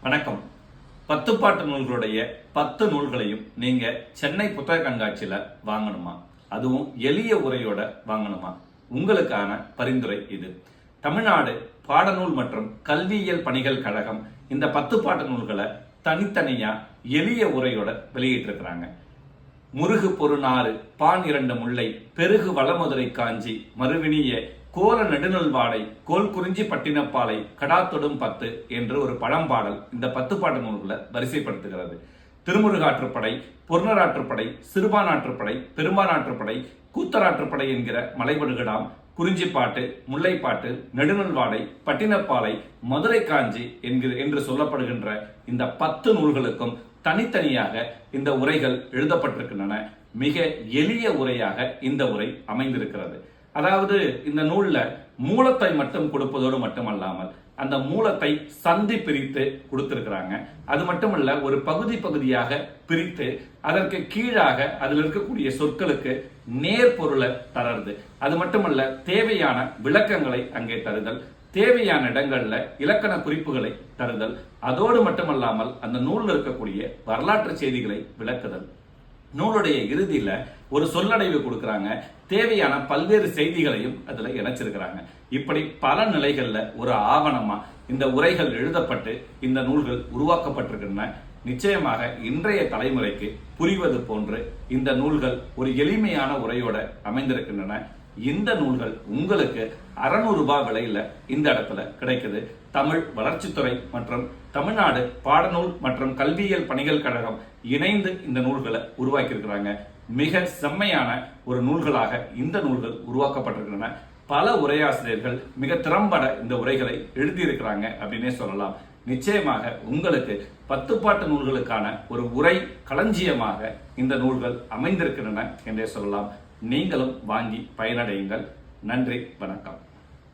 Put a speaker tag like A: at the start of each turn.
A: வணக்கம். பத்து பாட்டு நூல்களுடைய பத்து நூல்களையும் நீங்க சென்னை புத்தக கண்காட்சியில வாங்கணுமா? அதுவும் எளிய உரையோட வாங்கணுமா? உங்களுக்கான பரிந்துரை இது. தமிழ்நாடு பாடநூல் மற்றும் கல்வியியல் பணிகள் கழகம் இந்த பத்து பாட்டு நூல்களை தனித்தனியா எளிய உரையோட வெளியிட்டிருக்கிறாங்க. முருகு பொருநாறு பான் இரண்டு முல்லை பெருகு வளமதுரை காஞ்சி மறுவினிய கோல நெடுநல் வாடை கோல் குறிஞ்சி பட்டினப்பாலை கடாத்தொடும் பத்து என்று ஒரு பழம்பாடல் இந்த பத்து பாட்டு நூல்களை வரிசைப்படுத்துகிறது. திருமுருகாற்றுப்படை பொருணராற்றுப்படை சிறுபானாற்றுப்படை பெரும்பானாற்றுப்படை கூத்தராற்றுப்படை என்கிற மலைவடுகடாம் குறிஞ்சிப்பாட்டு முல்லைப்பாட்டு நெடுநல்வாடை பட்டினப்பாலை மதுரை காஞ்சி என்கிற என்று சொல்லப்படுகின்ற இந்த பத்து நூல்களுக்கும் தனித்தனியாக இந்த உரைகள் எழுதப்பட்டிருக்கின்றன. மிக எளிய உரையாக இந்த உரை அமைந்திருக்கிறது. அதாவது இந்த நூல்ல மூலத்தை மட்டும் கொடுப்பதோடு மட்டுமல்லாமல் அந்த மூலத்தை சந்தி பிரித்து கொடுத்திருக்கிறாங்க. அது மட்டுமல்ல ஒரு பகுதி பகுதியாக பிரித்து அதற்கு கீழாக அதில் இருக்கக்கூடிய சொற்களுக்கு நேர் பொருளை தரது அது மட்டுமல்ல தேவையான விளக்கங்களை அங்கே தருதல் தேவையான இடங்கள்ல இலக்கண குறிப்புகளை தருதல் அதோடு மட்டுமல்லாமல் அந்த நூலில் இருக்கக்கூடிய வரலாற்று செய்திகளை விளக்குதல். நூலுடைய இறுதியில ஒரு சொல்லடைவு கொடுக்குறாங்க. தேவையான பல்வேறு செய்திகளையும் அதுல இணைச்சிருக்கிறாங்க. இப்படி பல நிலைகள்ல ஒரு ஆவணமா இந்த உரைகள் எழுதப்பட்டு இந்த நூல்கள் உருவாக்கப்பட்டிருக்கின்றன. நிச்சயமாக இன்றைய தலைமுறைக்கு புரிவது போன்று இந்த நூல்கள் ஒரு எளிமையான உரையோட அமைந்திருக்கின்றன. இந்த நூல்கள் உங்களுக்கு அறநூறு ரூபாய் விலையில இந்த இடத்துல கிடைக்குது. தமிழ் வளர்ச்சித்துறை மற்றும் தமிழ்நாடு பாடநூல் மற்றும் கல்வியியல் பணிகள் கழகம் இணைந்து இந்த நூல்களை உருவாக்கி இருக்கிறாங்க மிக செம்மையான ஒரு நூல்களாக இந்த நூல்கள் உருவாக்கப்பட்டிருக்கின்றன. பல உரையாசிரியர்கள் மிக திறம்பட இந்த உரைகளை எழுதியிருக்கிறாங்க அப்படின்னே சொல்லலாம். நிச்சயமாக உங்களுக்கு பத்துப்பாட்டு நூல்களுக்கான ஒரு உரை களஞ்சியமாக இந்த நூல்கள் அமைந்திருக்கின்றன என்றே சொல்லலாம். நீங்களும் வாங்கி பயனடையுங்கள். நன்றி வணக்கம்.